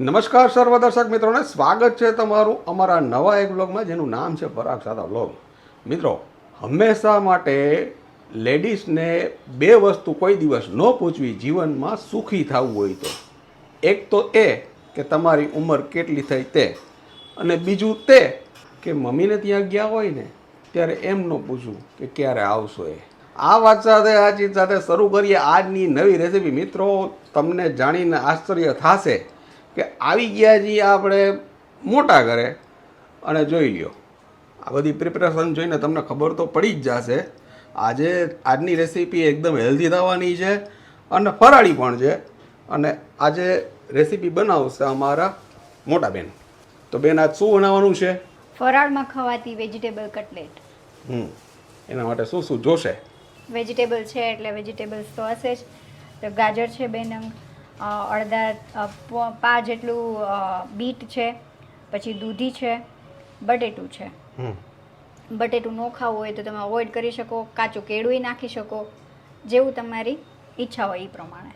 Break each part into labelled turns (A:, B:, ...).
A: નમસ્કાર સર્વ દર્શક મિત્રોને, સ્વાગત છે તમારું અમારા નવા એક બ્લોગમાં જેનું નામ છે પરાગ સાદા બ્લોગ મિત્રો, હંમેશા માટે લેડીઝને બે વસ્તુ કોઈ દિવસ ન પૂછવી, જીવનમાં સુખી થવું હોય તો. એક તો એ કે તમારી ઉંમર કેટલી થઈ તે, અને બીજું તે કે મમ્મીને ત્યાં ગયા હોય ને, ત્યારે એમ ન પૂછવું કે ક્યારે આવશો એ. આ વાત સાથે, આ ચીજ સાથે શરૂ કરીએ આજની નવી રેસીપી. મિત્રો, તમને જાણીને આશ્ચર્ય થશે કે આવી ગયા છીએ આપણે મોટા ઘરે. અને જોઈ લ્યો. આ બધી પ્રિપરેશન જોઈને તમને ખબર તો પડી જ જશે. આજે આજની રેસીપી એકદમ હેલ્ધી થવાની છે અને ફરાળી પણ છે. અને આજે રેસીપી બનાવશે અમારા મોટા બેન. તો બેન આજ શું બનાવવાનું છે?
B: ફરાળમાં ખવાતી વેજીટેબલ કટલેટ
A: હમ. એના માટે શું શું જોશે?
B: વેજીટેબલ છે એટલે વેજીટેબલ્સ તો હશે જ. તો ગાજર છે બેન નંગ અ, અડધા પા જેટલું બીટ છે પછી દૂધી છે બટેટું છે. બટેટું ન ખાવું હોય તો તમે અવોઇડ કરી શકો કાચું કેળું નાખી શકો જેવું તમારી ઈચ્છા હોય એ પ્રમાણે.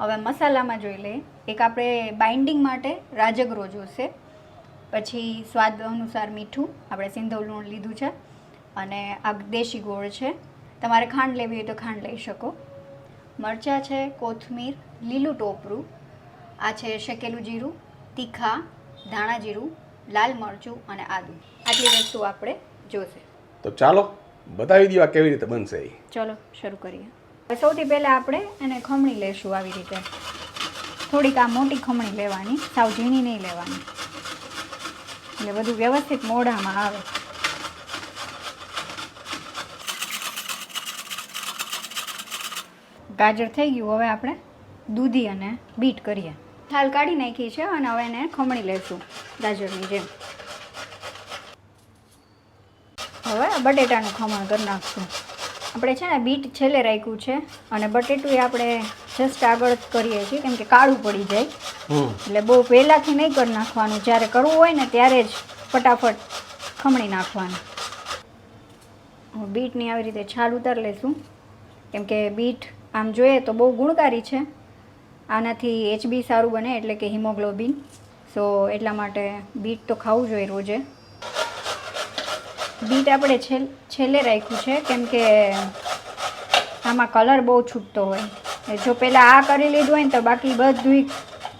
B: હવે મસાલામાં જોઈ લઈએ. એક આપણે બાઇન્ડિંગ માટે રાજગરો જોશે. પછી સ્વાદ અનુસાર મીઠું આપણે સિંધવ લૂણ લીધું છે અને આ દેશી ગોળ છે. તમારે ખાંડ લેવી હોય તો ખાંડ લઈ શકો. મરચાં છે કોથમીર લીલું ટોપરું આ છે શેકેલું જીરું તીખા ધાણા જીરું લાલ મરચું અને આદું. આટલી વસ્તુ આપણે જોશે.
A: તો ચાલો બતાવી દો આ કેવી રીતે બનશે એ.
B: ચલો શરૂ કરીએ. સૌથી પહેલાં આપણે એને ખમણી લેશું આવી રીતે. થોડીક આ મોટી ખમણી લેવાની સાવ ઝીણી નહીં લેવાની. એટલે બધું વ્યવસ્થિત મોઢામાં આવે. ગાજર થઈ ગયું હવે આપણે. દૂધી અને બીટ કરીએ. થાલ કાઢી નાખી છે અને હવે એને ખમણી લેશું ગાજરની જેમ. હવે બટેટાનું ખમણ કરી નાખશું. આપણે છે ને બીટ છેલ્લે રાખ્યું છે અને બટેટું એ આપણે જસ્ટ આગળ કરીએ છીએ કેમ કે કાળું પડી જાય. એટલે બહુ પહેલાંથી નહીં કરી નાખવાનું. જ્યારે કરવું હોય ને ત્યારે જ ફટાફટ ખમણી નાખવાનું. બીટની આવી રીતે છાલ ઉતાર લેશું. કેમ કે બીટ આમ જોઈએ તો બહુ ગુણકારી છે. આનાથી એચબી સારું બને એટલે કે હિમોગ્લોબિન. સો એટલા માટે બીટ તો ખાવું જોઈએ રોજે. બીટ આપણે છેલ છેલ્લે રાખ્યું છે કેમ કે આમાં કલર બહુ છૂટતો હોય. જો પહેલાં આ કરી લીધું હોય ને તો બાકી બધું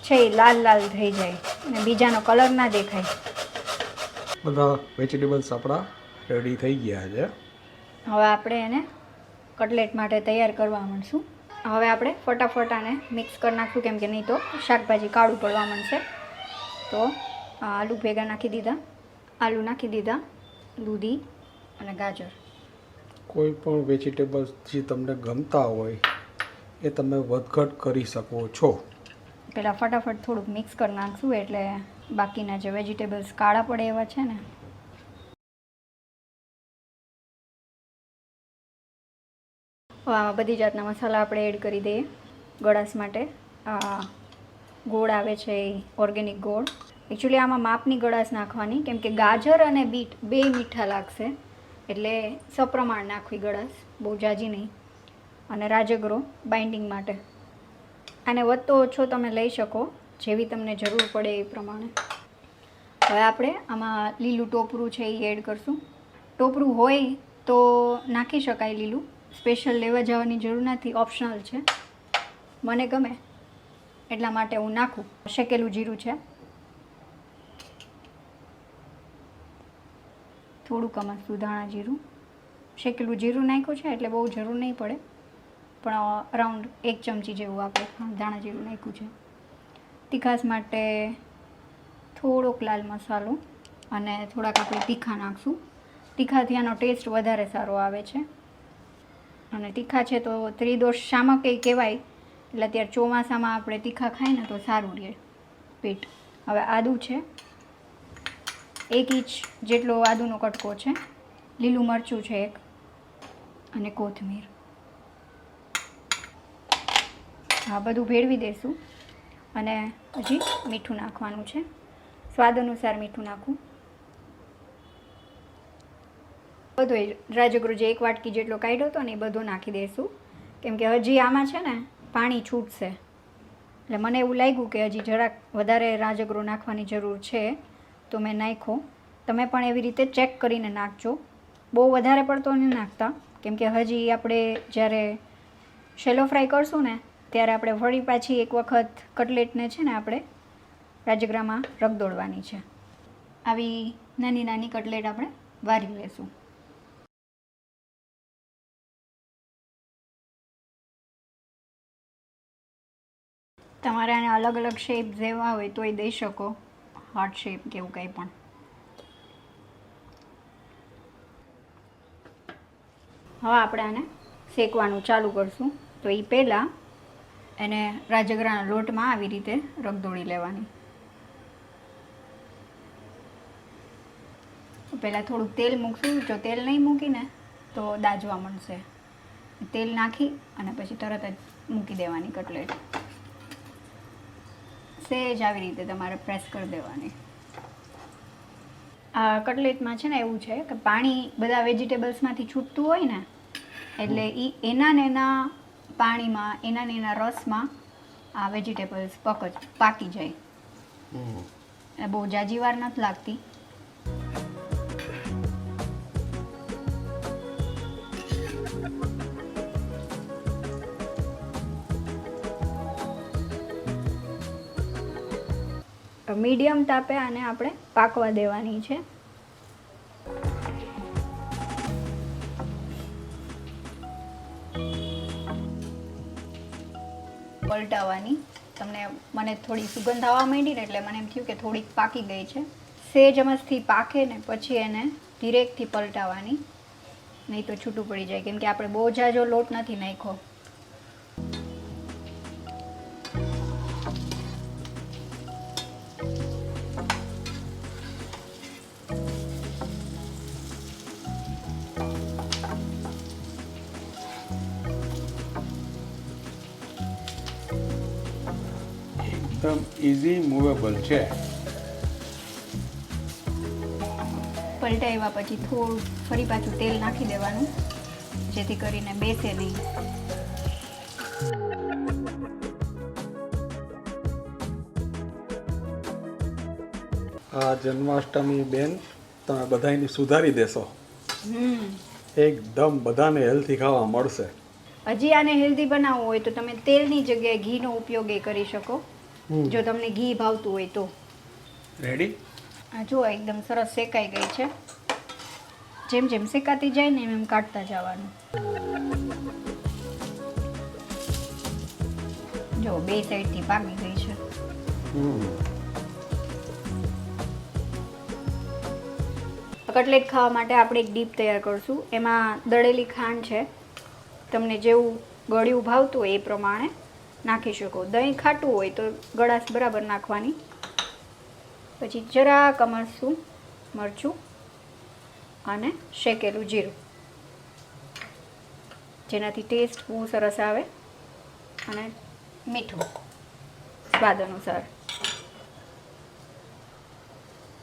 B: છે એ લાલ લાલ થઈ જાય અને બીજાનો કલર ના દેખાય.
A: બધા વેજીટેબલ્સ આપણા રેડી થઈ ગયા છે.
B: હવે આપણે એને કટલેટ માટે તૈયાર કરવા માંડશું હવે આપણે ફટાફટ આને મિક્સ કરી નાખશું કેમ કે નહીં તો શાકભાજી કાળું પડવા માંડશે. તો આલુ ભેગા નાખી દીધા આલુ નાખી દીધા દૂધી અને ગાજર.
A: કોઈ પણ વેજીટેબલ્સ જે તમને ગમતા હોય એ તમે વધઘટ કરી શકો છો.
B: પહેલાં ફટાફટ થોડુંક મિક્સ કરી નાખશું એટલે બાકીના જે વેજીટેબલ્સ કાળા પડે એવા છે ને હવે આમાં બધી જાતના મસાલા આપણે એડ કરી દઈએ ગળાશ માટે. આ ગોળ આવે છે એ ઓર્ગેનિક ગોળ. એકચ્યુઅલી આમાં માપની ગળાશ નાખવાની, કેમ કે ગાજર અને બીટ બે મીઠા લાગશે. એટલે સપ્રમાણ નાખવી ગળાશ, બહુ જાજી નહીં. અને રાજગરો, બાઇન્ડિંગ માટે. આને વધતો ઓછો તમે લઈ શકો, જેવી તમને જરૂર પડે એ પ્રમાણે. હવે આપણે આમાં લીલું ટોપરું છે એ એડ કરશું. ટોપરું હોય તો નાખી શકાય લીલું. સ્પેશિયલ લેવા જવાની જરૂર નથી, ઓપ્શનલ છે. મને ગમે એટલા માટે હું નાખું. શેકેલું જીરું છે. થોડુંક આમાં સુધાણા જીરું. શેકેલું જીરું નાખ્યું છે એટલે બહુ જરૂર નહીં પડે. પણ અરાઉન્ડ એક ચમચી જેવું આપણે ધાણા જીરું નાખ્યું છે. તીખાસ માટે થોડોક લાલ મસાલો અને થોડાક આપણે તીખા નાખશું. તીખાથી આનો ટેસ્ટ વધારે સારો આવે છે. અને તીખા છે તો ત્રિદોષ શામક એ કહેવાય? એટલે અત્યારે ચોમાસામાં આપણે તીખા ખાઈએ ને તો સારું રહે પેટ. હવે આદું છે. એક ઇંચ જેટલો આદુનો કટકો છે. લીલું મરચું છે એક. અને કોથમીર. આ બધું ભેળવી દઈશું અને હજી મીઠું નાખવાનું છે. સ્વાદ અનુસાર મીઠું નાખું. બધો રાજગુરુ જે એક વાટકી જેટલો કાઢ્યો હતો ને એ બધો નાખી દઈશું કેમ કે હજી આમાં છે ને પાણી છૂટશે. એટલે મને એવું લાગ્યું કે હજી જરાક વધારે રાજગરો નાખવાની જરૂર છે, તો મેં નાખ્યો. તમે પણ એવી રીતે ચેક કરીને નાખજો. બહુ વધારે પડતો નહીં નાખતા. કેમ કે હજી આપણે જ્યારે શેલો ફ્રાય કરશું ને, ત્યારે આપણે વળી પાછી એક વખત કટલેટને છે ને આપણે રાજગરામાં રગદોડવાની છે. આવી નાની નાની કટલેટ આપણે વારી લેશું. તમારે આને અલગ અલગ શેપ જેવા હોય તોય દઈ શકો. હાર્ટ શેપ કે એવું કંઈ પણ. હવે આપણે આને શેકવાનું ચાલુ કરશું. તો એ પહેલાં એને રાજગરાના લોટમાં આવી રીતે રગદોળી લેવાની. પહેલાં થોડુંક તેલ મૂકશું. જો તેલ નહીં મૂકીને તો દાજવા મળશે તેલ નાખી અને પછી તરત જ મૂકી દેવાની કટલેટ. સેજ આવી રીતે તમારે પ્રેસ કરી દેવાની. આ કટલેટમાં છે ને એવું છે કે પાણી બધા વેજીટેબલ્સમાંથી છૂટતું હોય ને એટલે એ એના ને એના પાણીમાં એના ને એના રસમાં આ વેજીટેબલ્સ પક પાકી જાય. એટલે બહુ જાજી વાર નથી લાગતી. મીડિયમ તાપે આને આપણે પાકવા દેવાની છે. પલટાવવાની તમને મને થોડી સુગંધ આવવા માંડી ને એટલે મને એમ થયું કે થોડીક પાકી ગઈ છે. સેજ અમસ્થી પાકે ને પછી એને ધીરેકથી પલટાવવાની નહીં તો છૂટું પડી જાય. કેમ કે આપણે બહુ જાજો લોટ નથી નાખ્યો.
A: એકદમ ઇઝી મૂવેબલ છે.
B: પલટાવ્યા પછી થોડું ફરી પાછું તેલ નાખી દેવાનું જેથી કરીને બેસે નહીં.
A: આ જન્માષ્ટમી બેન તમે બધાની સુધારી દેશો.
B: હમ.
A: એકદમ બધાને હેલ્ધી ખાવા મળશે.
B: હજી આને હેલ્ધી બનાવવું હોય તો તમે તેલની જગ્યાએ ઘીનો ઉપયોગ એ કરી શકો. જો તમને ઘી ભાવતું હોય તો.
A: રેડી
B: આ જુઓ એકદમ સરસ શેકાઈ ગઈ છે. જેમ જેમ શેકાતી જાય ને એમ એમ કાઢતા જવાનું. જો બે સાઈડથી પાકી ગઈ છે. કટલેટ ખાવા માટે આપણે એક ડીપ તૈયાર કરશું. એમાં દળેલી ખાંડ છે. તમને જેવું ગળ્યું ભાવતું હોય એ પ્રમાણે નાખી શકો. દહીં ખાટું હોય તો ગળાશ બરાબર નાખવાની. પછી જરાક અમરસું મરચું અને શેકેલું જીરું. જેનાથી ટેસ્ટ બહુ સરસ આવે અને મીઠું સ્વાદ અનુસાર.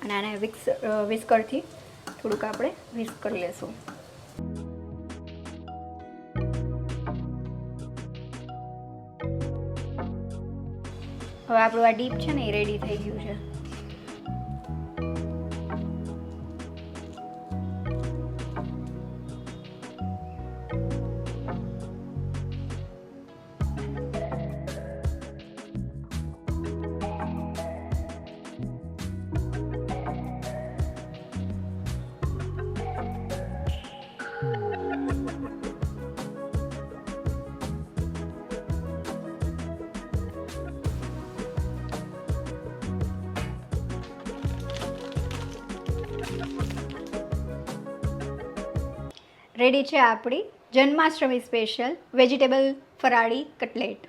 B: અને આને વિક્સ વિસ્કરથી થોડુંક આપણે વિસ્ક કરી લેશું. હવે આપણું આ ડીપ છે ને એ રેડી થઈ ગયું છે. રેડી છે આપણી જન્માષ્ટમી સ્પેશિયલ વેજીટેબલ ફરાળી cutlet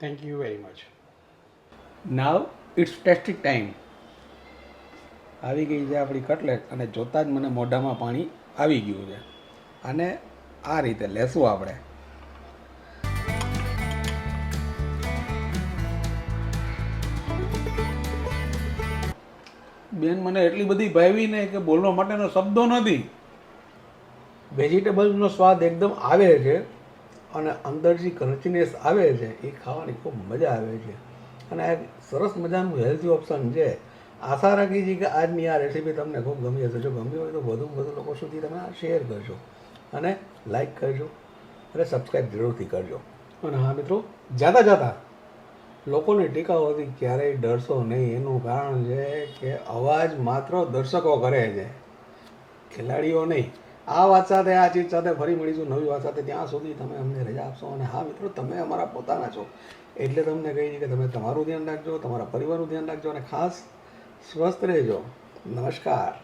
A: thank you very much now it's tasting time આવી ગઈ છે આપણી કટલેટ અને જોતાં જ મને મોઢામાં પાણી આવી ગયું છે. અને આ રીતે લેશું આપણે. બેન મને એટલી બધી ભાવી ને કે બોલવા માટેનો શબ્દો નથી. વેજીટેબલ્સનો સ્વાદ એકદમ આવે છે અને અંદર જે ક્રન્ચીનેસ આવે છે, એ ખાવાની ખૂબ મજા આવે છે. અને આ સરસ મજાનું હેલ્ધી ઓપ્શન છે. આશા રાખી છે કે આજની આ રેસીપી તમને ખૂબ ગમી હશે. જો ગમી હોય તો વધુ વધુ લોકો સુધી તમે આ શેર કરજો અને લાઈક કરજો અને સબસ્ક્રાઈબ જરૂરથી કરજો. અને હા મિત્રો, જાતા જાતા લોકોની ટીકાઓથી ક્યારેય ડરશો નહીં. એનું કારણ છે કે અવાજ માત્ર દર્શકો કરે છે. ખેલાડીઓ નહીં. આ વાત સાથે, આ ચીજ સાથે ફરી મળીશું નવી વાત સાથે. ત્યાં સુધી તમે અમને રજા આપશો અને હા મિત્રો, તમે અમારા પોતાના છો. એટલે તમને કહીએ કે તમે તમારું ધ્યાન રાખજો, તમારા પરિવારનું ધ્યાન રાખજો અને ખાસ સ્વસ્થ રહેજો. નમસ્કાર.